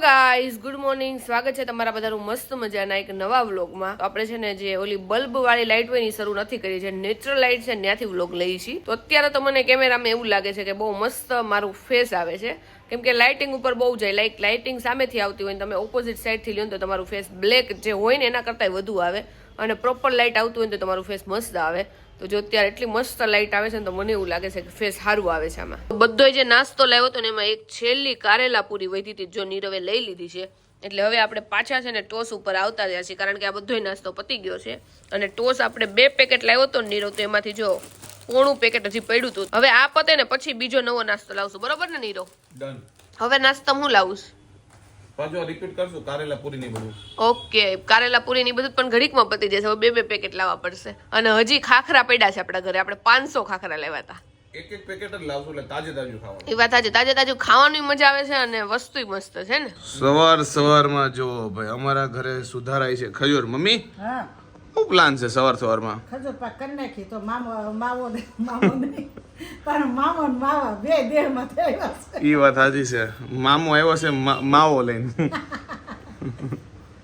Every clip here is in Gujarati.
ગાઈઝ ગુડ મોર્નિંગ સ્વાગત છે તમારા બધાનું મસ્ત મજાના એક નવા વ્લોગમાં આપણે છે ને જે ઓલી બલ્બ વાળી લાઇટ હોય શરૂ નથી કરી છે નેચરલ લાઇટ છે ત્યાંથી વ્લોગ લઈ છીએ તો અત્યારે તો મને કેમેરામાં એવું લાગે છે કે બહુ મસ્ત મારું ફેસ આવે છે. કેમ કે લાઇટિંગ ઉપર બહુ જાય લાઈક લાઇટિંગ સામેથી આવતી હોય તમે ઓપોઝિટ સાઈડથી લ્યો તો તમારું ફેસ બ્લેક જે હોય ને એના કરતાં વધુ આવે. અને પ્રોપર લાઇટ આવતું હોય તો તમારું ફેસ મસ્ત આવે. તો જો અત્યારે એટલી મસ્ત લાઇટ આવે છે ને તો મને એવું લાગે છે કે ફેસ સારું આવે છે આમાં. બધો જે નાસ્તો લાવ્યો હતો ને એમાં એક છેલ્લી કારેલા પૂરી વધી હતી જો નીરવે લઈ લીધી છે. એટલે હવે આપણે પાછા છે ને ટોસ ઉપર આવતા રહ્યા છીએ કારણ કે આ બધોય નાસ્તો પતી ગયો છે. અને ટોસ આપણે બે પેકેટ લાવ્યો હતો ને નીરવ તો એમાંથી જો પોણું પેકેટ હજી પડ્યું હતું. હવે આ પતે ને પછી બીજો નવો નાસ્તો લાવશું. બરોબર ને નીરવ? હવે નાસ્તા હું લાવું? છું પાછું રિપીટ કરશું કારેલા પૂરી નહીં બધું. ઓકે કારેલા પૂરી નહીં બધું પણ ઘડીકમાં પતી જશે. હવે બે બે પેકેટ લાવવા પડશે. અને હજી ખાખરા પડ્યા છે આપણા ઘરે. આપણે પાંચસો ખાખરા લેવા હતા. એક એક પેકેટ જ લાવશું એટલે તાજે તાજું ખાવાનું. એ વાત તાજે તાજે તાજું ખાવાની મજા આવે છે અને વસ્તુ મસ્ત છે ને. સવાર સવારમાં જો ભાઈ અમારા ઘરે સુધારાય છે. ખજૂર. મમ્મી? હા. શું પ્લાન છે સવાર સવારમાં? ખજૂર પાક કરી નાખી. તો મામો માવો ને માવો નહીં પણ મામો ને માવા બે દેહમાં થયા છે. ઈ વાત સાચી છે. મામો આવ્યો છે માવો લઈને.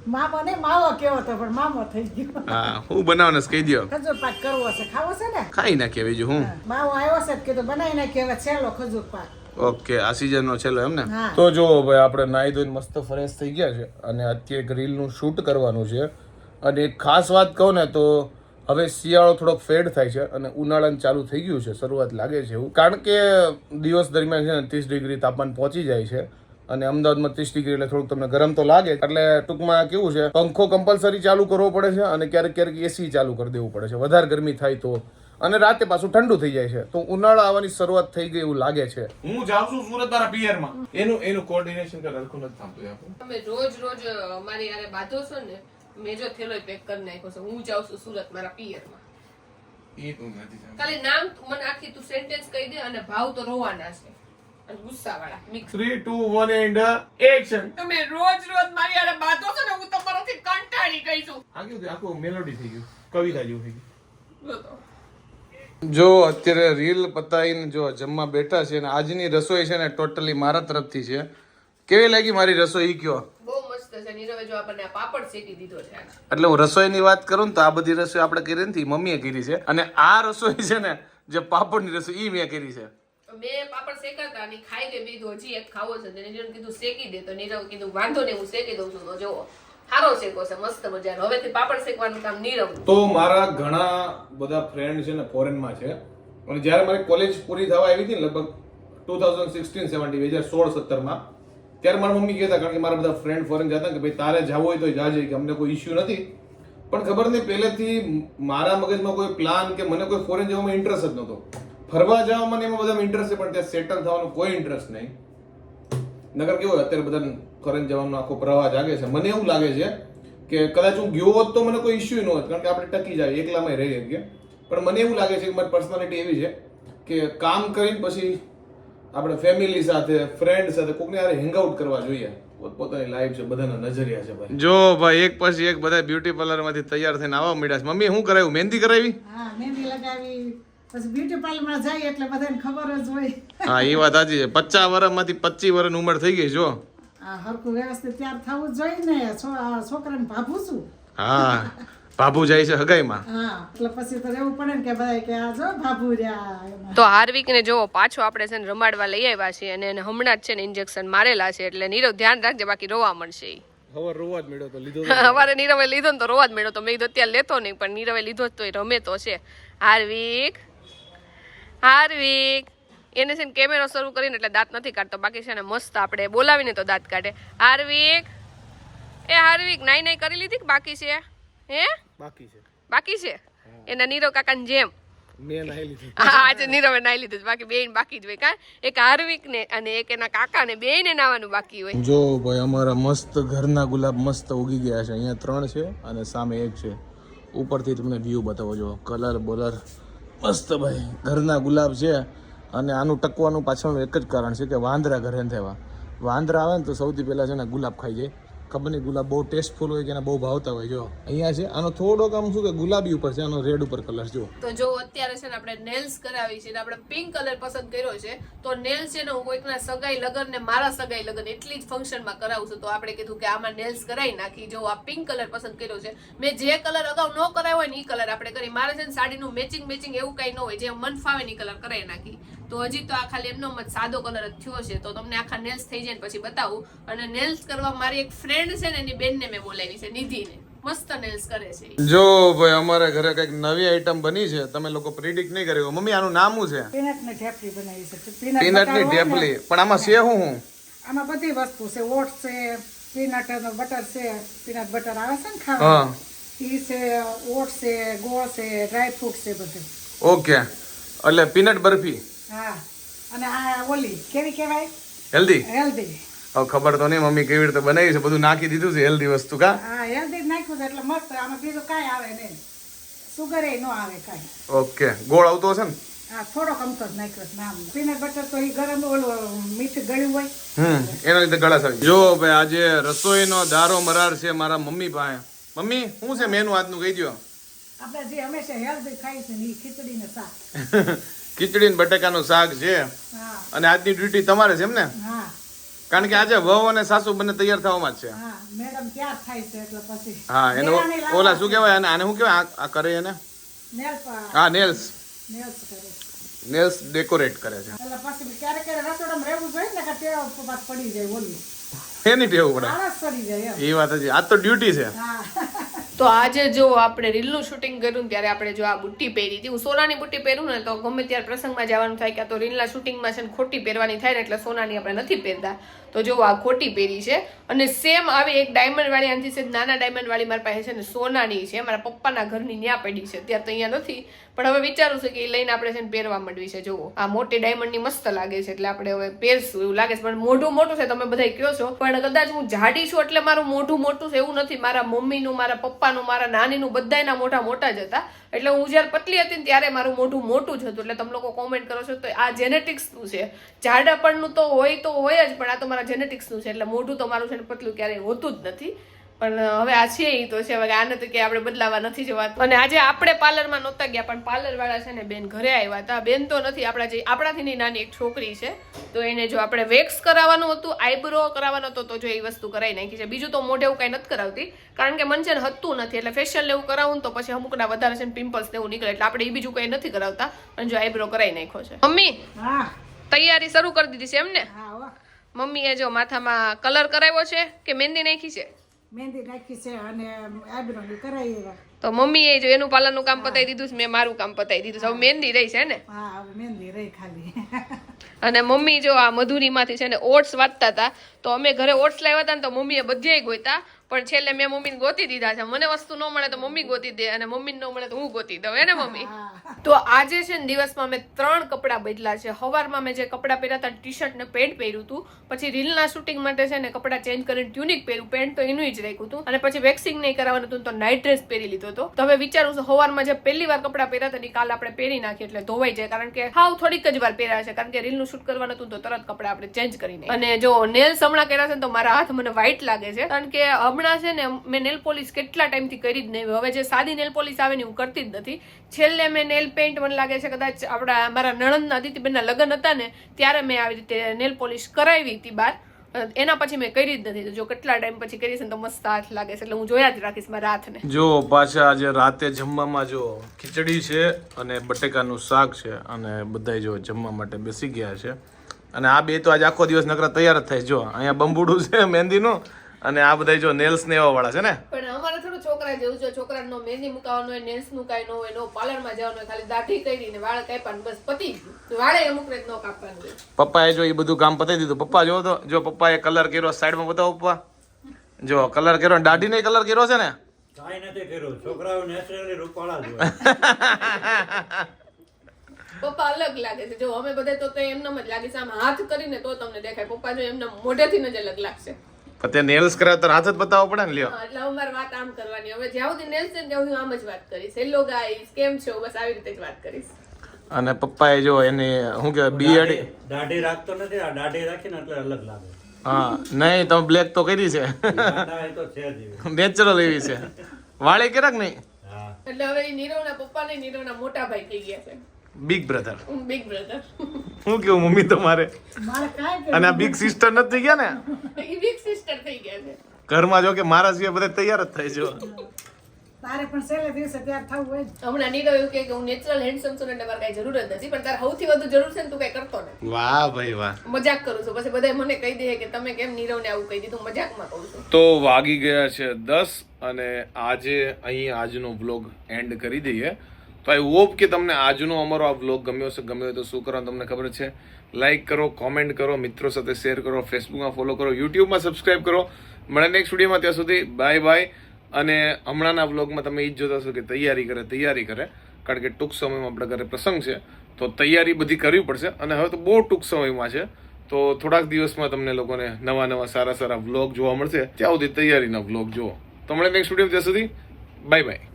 મામો ને માવો કેવો તો પણ મામો થઈ ગયો. હા હું બનાવવાને કહી દો ખજૂર પાક કરવો છે ખાવો છે ને? ખાઈ નાખીએ બીજું હું? માવો આવ્યો છે કીધું બનાવી નાખીએ હવે છેલ્લો ખજૂર પાક. ઓકે આ સીઝન નો છેલ્લો એમ ને? તો જો ભાઈ આપણે નાઈ ધોઈને મસ્ત ફ્રેશ થઈ ગયા છે અને અત્યારે એક રીલનું શૂટ કરવાનું છે. અને એક ખાસ વાત કહું ને તો હવે શિયાળો થોડોક ફેડ થાય છે અને ઉનાળાનું ચાલુ થઈ ગયું છે શરૂઆત લાગે છે એવું. કારણ કે દિવસ દરમિયાન છે ને ત્રીસ ડિગ્રી તાપમાન પહોંચી જાય છે અને અમદાવાદમાં ત્રીસ ડિગ્રી એટલે થોડુંક તમને ગરમ તો લાગે એટલે ટૂંકમાં કેવું છે પંખો કમ્પલસરી ચાલુ કરવો પડે છે અને ક્યારેક ક્યારેક એસી ચાલુ કરી દેવું પડે છે. વધારે ગરમી થાય તો. અને રાતે પાછું ઠંડુ થઈ જાય છે. તો ઉનાળા આવવાની શરૂઆત થઈ ગઈ એવું લાગે છે. હું જાઉં છું સુરત તારા પિયરમાં એનું એનું કોર્ડિનેશન કર હરખું નથી થતું તમે રોજ રોજ મારી યારે બાંધો છો ને મેં જો થેલો પેક કરી નાખ્યો છે હું જાઉં છું સુરત મારા પિયરમાં. એ તું નથી ખાલી નામ તું મને આખી તું સેન્ટેન્સ કહી દે અને ભાવ તો રોવાના છે. two, one and, uh, action. તમે રોજ રોજ મારી આડે બાધો છો ને હું તમારાથી કંટાળી ગઈ છું. આ કેવું આખું મેલોડી થઈ ગયું. કવિતા જેવું થઈ ગયું. જો અત્યારે રીલ પતાવીને જો જમવા બેઠા છે અને આજની રસોઈ છે ને ટોટલી મારા તરફથી છે. કેવી લાગી મારી રસોઈ? કયો. બહુ મસ્ત છે. નીરવે જો આપણને આ પાપડ શેકી દીધો છે એટલે હું રસોઈની વાત કરું ને તો આ બધી રસોઈ આપણે કરી નથી મમ્મીએ કરી છે. અને આ રસોઈ છે ને જે પાપડની રસોઈ એ મેં કરી છે. મેં પાપડ શેકાતા અને ખાઈ લે બીજું હજી એક ખાવો છે. તો નીરવ કીધું શેકી દે. તો નીરવ કીધું વાંધો નહીં હું શેકી દઉં છું. તો જો સારો શેકો છે મસ્ત મજાનો. હવેથી પાપડ શેકવાનું કામ નીરવ. તો મારા ઘણા બધા ફ્રેન્ડ છે ને ફોરેનમાં છે. અને જ્યારે મારી કોલેજ પૂરી થવા આવી હતી ને લગભગ ટુ થાઉઝન્ડ સિક્સટીન સેવન્ટી બે હજાર સોળ સત્તરમાં ત્યારે મારા મમ્મી કહેતા, કારણ કે મારા બધા ફ્રેન્ડ ફોરેન જતા કે ભાઈ તારે જવું હોય તો જાજે, કે અમને કોઈ ઇશ્યુ નથી. પણ ખબર નહીં, પહેલેથી મારા મગજમાં કોઈ પ્લાન કે મને કોઈ ફોરેન જવામાં ઇન્ટરેસ્ટ જ નહોતો. ફરવા જવામાં મને એમાં બધામાં ઇન્ટરેસ્ટ છે, પણ ત્યાં સેટલ થવાનો કોઈ ઇન્ટરેસ્ટ નહીં. નગર કેવો અત્યારે બધા ફોરેન જવાનો આખો પ્રવાહ જાગે છે. મને એવું લાગે છે કે કદાચ હું ગયો હોત તો મને કોઈ ઇશ્યુ ન હોત, કારણ કે આપણે ટકી જાય એકલામાં રહી શકીએ પણ મને એવું લાગે છે કે મારી પર્સનાલિટી એવી છે કે કામ કરીને પછી આપણે ફેમિલી સાથે ફ્રેન્ડ સાથે કોકને હારે હેંગઆઉટ કરવા જોઈએ. પોતાની લાઈફ છે બધાના નજરિયા છે ભાઈ. જો ભાઈ એક પછી એક બધા બ્યુટી પાર્લરમાંથી તૈયાર થઈને આવવા મળ્યા છે. મમ્મી શું કરાવ્યું? મહેંદી કરાવી? હા મહેંદી લગાવી. પછી બ્યુટી પાર્લરમાં જાય એટલે બધાને ખબર જ હોય. હા એ વાત સાચી છે. વર્ષમાંથી પચીસ વર્ષની ઉંમર થઈ ગઈ જો. આ હરખું વ્યવસ્થિત તૈયાર થવું જોઈએ ને. છોકરાને ભાભું છું. હા. ભાભુ જાય છે હગાઈમાં. એટલે પછી તો રહેવું પડે ને કે બધા કે આ જો ભાભુ રહ્યા તો હાર્વિક ને જોવો પાછો આપણે છે ને રમાડવા લઈ આવ્યા છીએ અને એને હમણાં જ છે ને ઇન્જેક્શન મારેલા છે એટલે નીરવ ધ્યાન રાખજે બાકી રોવા મળશે ઈ. હવે રોવા જ મળ્યો તો લીધો અમારે નીરવે લીધો ને તો રોવા જ મળ્યો તો મેં કીધું અત્યારે લેતો નહીં પણ નીરવે લીધો જ તો એ રમે તો છે. હાર્વિક હાર્વિક એને છે ને કેમેરો શરૂ કરીને એટલે દાંત નથી કાઢતો બાકી છે ને મસ્ત આપણે બોલાવીને તો દાંત કાઢે. હાર્વિક એ હાર્વિક નાઈ નાઈ કરી લીધી કે બાકી છે? હે? બાકી છે. બાકી છે? એના નીરવ કાકાની જેમ. મેં નાહી લીધી. હા આજે નીરવે નાઈ લીધું બાકી બેન બાકી જ હોય. કા? એક હાર્વિક ને અને એક એના કાકા ને બેય ને નાવાનું બાકી હોય. જો ભાઈ અમારા મસ્ત ઘરના ગુલાબ મસ્ત ઉગી ગયા છે. અહીંયા ત્રણ છે અને સામે એક છે. ઉપરથી તમને વ્યૂ બતાવો. જો કલર બોલર મસ્ત ભાઈ. ઘરના ગુલાબ છે અને આનું ટકવાનું પાછળનું એક જ કારણ છે કે વાંદરા ઘરે ન થવા વાંદરા આવે ને તો સૌથી પહેલાં છે ને ગુલાબ ખાઈ જાય. ખબર ગુલાબ બહુ ટેસ્ટફુલ હોય કે બહુ ભાવતા હોય, જો. અહીંયા છે, આનો થોડોક આમ શું કે ગુલાબી ઉપર છે, આનો રેડ ઉપર કલર જો. તો જો અત્યારે છે ને આપણે નેલ્સ કરાવી છે આપણે પિંક કલર પસંદ કર્યો છે, તો નેલ્સ છે ને હું કોઈકના સગાઈ લગન ને મારા સગાઈ લગન એટલી જ ફંક્શનમાં કરાવું છું. તો આપણે કીધું કે આમાં નેલ્સ કરાવી નાખી, જો આ પિંક કલર પસંદ કર્યો છે. મેં જે કલર અગાઉ ન કરાવ્યો હોય ને એ કલર આપણે કરી. મારે છે ને સાડીનું મેચિંગ મેચિંગ એવું કઈ ન હોય, જે મન ફાવે ને કલર કરાવી નાખી. તો હજી તો આ ખાલી એમનો જ સાદો કલર જ થયો છે. તો તમને આખા નેલ્સ થઈ જાય પછી બતાવું. અને નેલ્સ કરવા મારી એક ફ્રેન્ડ છે ને એની બેનને મેં બોલાવી છે નિધિને. મસ્ત નેલ્સ કરે છે. જો ભાઈ અમારે ઘરે કંઈક નવી આઈટમ બની છે તમે લોકો પ્રિડિક્ટ નહીં કર્યું મમ્મી આનું નામ શું છે? પીનટની ઢેપલી બનાવી છે. પીનટની બટર હોય ને, ઢેપલી પણ આમાં છે શું હું આમાં બધી વસ્તુ છે. ઓટ છે પીનટ બટર છે. પીનટ બટર આવે છે ને ખાવા હા. ઈ છે ઓટ છે ગોળ છે ડ્રાય ફ્રૂટ છે બધું. ઓકે એટલે પીનટ બરફી. હા. અને આ ઓલી કેવી કહેવાય? હેલ્ધી હેલ્ધી હવે ખબર તો નહીં મમ્મી કેવી રીતે બનાવી છે બધું નાખી દીધું છે હેલ્ધી વસ્તુ કા? હા હેલ્ધી નાખ્યું છે એટલે મસ્ત આમાં બીજું કાંઈ આવે નહીં. સુગર એ ન આવે કાંઈ. ઓકે ગોળ આવતો હશે ને? હા થોડોક અમથો જ નાખ્યો છે પીનટ બટર તો એ ગરમ ઓલું મીઠું ગળ્યું હોય. હમ એના લીધે ગળા જો ભાઈ આજે રસોઈનો દારો મરાર છે મારા મમ્મી પાસે. મમ્મી શું છે મેનુ આજનું? કહી દો આપણે જે હંમેશા હેલ્ધી ખાઈ છે ને એ ખીચડી ને શાક. ખીચડી ને બટાકાનું શાક છે. અને આજની ડ્યુટી તમારે છે એમ ને? કારણ કે આજે વહુ અને સાસુ બંને તૈયાર થવામાં જ છે. હા એને ઓલા શું કહેવાય? આને આને શું કહેવાય? આ- કરે એને? હા નેલ્સ. નેલ્સ ડેકોરેટ કરે છે. એની ટેવું પડે. એ વાત હજી આજ તો ડ્યુટી છે. તો આજે જો આપણે રીલનું શૂટિંગ કર્યું ત્યારે આપણે જો આ બુટ્ટી પહેરી હતી. હું સોનાની બુટ્ટી પહેરું ને તો ગમે ત્યારે પ્રસંગમાં જવાનું થાય કે આ તો રીલના શૂટિંગમાં છે ને ખોટી પહેરવાની થાય ને એટલે સોનાની આપણે નથી પહેરતા. તો જો આ ખોટી પહેરી છે અને સેમ આવી એક ડાયમંડવાળી આનાથી છે, નાના ડાયમંડવાળી મારી પાસે છે ને સોનાની છે. મારા પપ્પાના ઘરની ન્યા પડી છે. ત્યાં તો અહીંયા નથી. પણ હવે વિચારું છું કે એ લઈને આપણે છે ને પહેરવા માંડવી છે. જુઓ, આ મોટી ડાયમંડની મસ્ત લાગે છે એટલે આપણે હવે પહેરશું એવું લાગે છે. પણ મોઢું મોટું છે, તમે બધા કહો છો. પણ કદાચ હું જાડી છું એટલે મારું મોઢું મોટું છે એવું નથી. મારા મમ્મીનું, મારા પપ્પાનું મારા નાનીનું બધાયના મોઢા મોટા જ હતા. એટલે હું જ્યારે પતલી હતી ને ત્યારે મારું મોઢું મોટું જ હતું. એટલે તમે લોકો કોમેન્ટ કરો છો તો આ જેનેટિક્સનું છે. જાડાપણનું તો હોય તો હોય જ, પણ આ તો મારા જેનેટિક્સનું છે. એટલે મોઢું તો મારું છે ને પતલું ક્યારેય હોતું જ નથી. પણ હવે આ છે એ તો છે હવે આને તો કે આપણે બદલાવા નથી જવાતું. અને આજે આપણે પાર્લરમાં નહોતા ગયા પણ પાર્લર વાળા છે ને બેન ઘરે આવ્યા હતા. બેન તો નથી આપણા જે આપણાથી ની નાની એક છોકરી છે. તો એને જો આપણે વેક્સ કરાવવાનું હતું આઈબ્રો કરાવવાનો હતો તો જો એ વસ્તુ કરાવી નાખી છે. બીજું તો મોઢે એવું કાંઈ નથી કરાવતી કારણ કે મન છે ને હતું નથી. એટલે ફેશિયલ એવું કરાવું ને તો પછી અમુકના વધારે છે ને પિમ્પલ્સ ને એવું નીકળે. એટલે આપણે એ બીજું કંઈ નથી કરાવતા અને જો આઈબ્રો કરાવી નાખ્યો છે. મમ્મી હા. તૈયારી શરૂ કરી દીધી છે એમ ને હા. મમ્મીએ જો માથામાં કલર કરાવ્યો છે કે મહેંદી નાખી છે? મહેંદી નાખી છે અને આઈબ્રો કરાવી એવા. તો મમ્મીએ જો એનું પાર્લરનું કામ પતાવી દીધું છે મેં મારું કામ પતાવી દીધું છે. હવે મહેંદી રહી છે ને? હા મહેંદી રહી ખાલી. અને મમ્મી જો આ મધુરીમાંથી છે ને ઓટ્સ વાટતા હતા તો અમે ઘરે ઓટ્સ લાવ્યા હતા ને તો મમ્મીએ બધે ગોતા પણ છેલ્લે મેં મમ્મીને ગોતી દીધા છે. મને વસ્તુ ન મળે તો મમ્મી ગોતી દે અને મમ્મીને ન મળે તો હું ગોતી દઉં. એને મમ્મી? તો આજે છે ને દિવસમાં મેં ત્રણ કપડાં બદલા છે. સવારમાં મેં જે કપડાં પહેર્યા હતા ટી શર્ટ ને પેન્ટ પહેર્યું હતું. પછી રીલના શૂટિંગ માટે છે ને કપડાં ચેન્જ કરીને ટ્યુનિક પહેર્યું. પેન્ટ તો એનું જ રાખ્યું હતું. અને પછી વેક્સિંગ નહીં કરાવવાનું હતું તો નાઇટ ડ્રેસ પહેરી લીધો હતો. તો હવે વિચારું છું સવારમાં જે પહેલી વાર કપડાં પહેર્યા હતા કાલ આપણે પહેરી નાખીએ એટલે ધોવાઈ જાય. કારણ કે હાવ થોડીક જ વાર પહેર્યા છે. કારણ કે રીલનું શૂટ કરવાનું હતું તો તરત કપડાં આપણે ચેન્જ કરીને અને જો નેલ્સ હમણાં કર્યા છે તો મારા હાથ મને વ્હાઇટ લાગે છે. કારણ કે હમણાં છે ને મેં નેલ પોલિશ કેટલા ટાઈમથી કરી જ નહીં. હવે જે સાદી નેલ પોલિશ આવે ને હું કરતી જ નથી. છેલ્લે મેં નેલ પેન્ટ મને લાગે છે કદાચ આપણા મારા નણંદના અદિતિબેનના લગ્ન હતા ને, ત્યારે મેં આવી રીતે નેલ પોલિશ કરાવી હતી બહાર. એના પછી મેં કરી જ નથી. જો કેટલા ટાઈમ પછી કરીશ ને તો મસ્ત હાથ લાગે છે. એટલે હું જોયા જ રાખીશ મારા હાથને. જો પાછા આજે રાતે જમવામાં જો ખીચડી છે અને બટેકાનું શાક છે અને બધાય જો જમવા માટે બેસી ગયા છે. અને આ બે તો આજે આખો દિવસ નકરા તૈયાર જ થાય જો અહીંયા બંબુડું છે, મહેંદીનું અને આ બધા જો નેલ્સ ને એવા વાળા છે ને? પણ અમારે થોડું છોકરા જેવું છે છોકરાનો નો મહેંદી મુકાવાનું હોય નેલ્સનું કાંઈ ન હોય નો પાર્લરમાં જવાનું હોય ખાલી દાઢી કરીને વાળ કાપ્યા બસ પતી વાળે અમુક ને જ ન કાપવાનું પપ્પાએ જો એ બધું કામ પતાવી દીધું. પપ્પા જો તો જો પપ્પાએ કલર કર્યો સાઈડમાં બતાવો પપ્પા. જો કલર કર્યો દાઢીને કલર કર્યો છે ને? કાઈ નથી કર્યું. છોકરાઓ નેચરલી રૂપાળા જ હોય. પપ્પા અલગ લાગે છે. જો અમે બધે તો એમનેમ જ લાગે છે. આમ હાથ કરીને તો તમને દેખાય. પપ્પા જો એમના મોઢેથી જ અલગ લાગશે. તે નેલ્સ કર્યા તો હાથ જ બતાવવો પડે ને લ્યો. એટલે અમારે વાત આમ કરવાની. હવે જ્યાં સુધી નેલ્સ છે ત્યાં સુધી હું આમ જ વાત કરીશ. હેલો ગાઈસ કેમ છો? બસ આવી રીતે જ વાત કરીશ. અને પપ્પાએ જો એને શું કહેવાય બીએડ દાઢી- રાખતો નથી આ દાઢી રાખીને એટલે અલગ લાગે. હા નહીં તમે બ્લેક તો કરી છે. નેચરલ એવી છે. વાળે કેરાક નહીં? એટલે હવે ઈ નીરવના પપ્પા ને નીરવના મોટા ભાઈ થઈ ગયા છે. બિગ બ્રધર બિગ બ્રધર હું કેવું મમ્મી તમારે? મારે અને આ બિગ સિસ્ટર નથી થઈ ગયા ને? બિગ સિસ્ટર થઈ ગયા છે. ઘરમાં જો કે મારા સિવાય બધા તૈયાર જ થાય છે. તારે પણ છેલ્લે દિવસે તૈયાર થવું હોય હમણાં નીરવ એવું કે હું નેચરલ હેન્ડસમ છું ને એટલે મારે કઈ જરૂર જ નથી પણ તારે સૌથી વધુ જરૂર છે ને તું કઈ કરતો ને વાહ ભાઈ વાહ. મજાક કરું છું. પછી બધા મને કહી દે કે તમે કેમ નીરવને આવું કહી દીધું? મજાકમાં કહું છું. તો વાગી ગયા છે દસ અને આજે અહીં આજનો વ્લોગ એન્ડ કરી દઈએ. તો આઈ હોપ કે તમને આજનો અમારો આ વ્લોગ ગમ્યો હશે. ગમ્યો હોય તો શું કરવાનું તમને ખબર છે? લાઈક કરો કોમેન્ટ કરો, મિત્રો સાથે શેર કરો ફેસબુકમાં ફોલો કરો યુટ્યુબમાં સબસ્ક્રાઇબ કરો. મળે નેક્સ્ટ વિડીયોમાં ત્યાં સુધી. બાય બાય અને હમણાંના વ્લોગમાં તમે એ જ જોતા હશો કે તૈયારી કરે તૈયારી કરે. કારણ કે ટૂંક સમયમાં આપણા ઘરે પ્રસંગ છે, તો તૈયારી બધી કરવી પડશે. અને હવે તો બહુ ટૂંક સમયમાં છે, તો થોડાક દિવસમાં તમને લોકોને નવા નવા સારા સારા વ્લોગ જોવા મળશે. ત્યાં સુધી તૈયારીના વ્લોગ જુઓ. તો મળે નેક્સ્ટ વીડિયો ત્યાં સુધી. Bye bye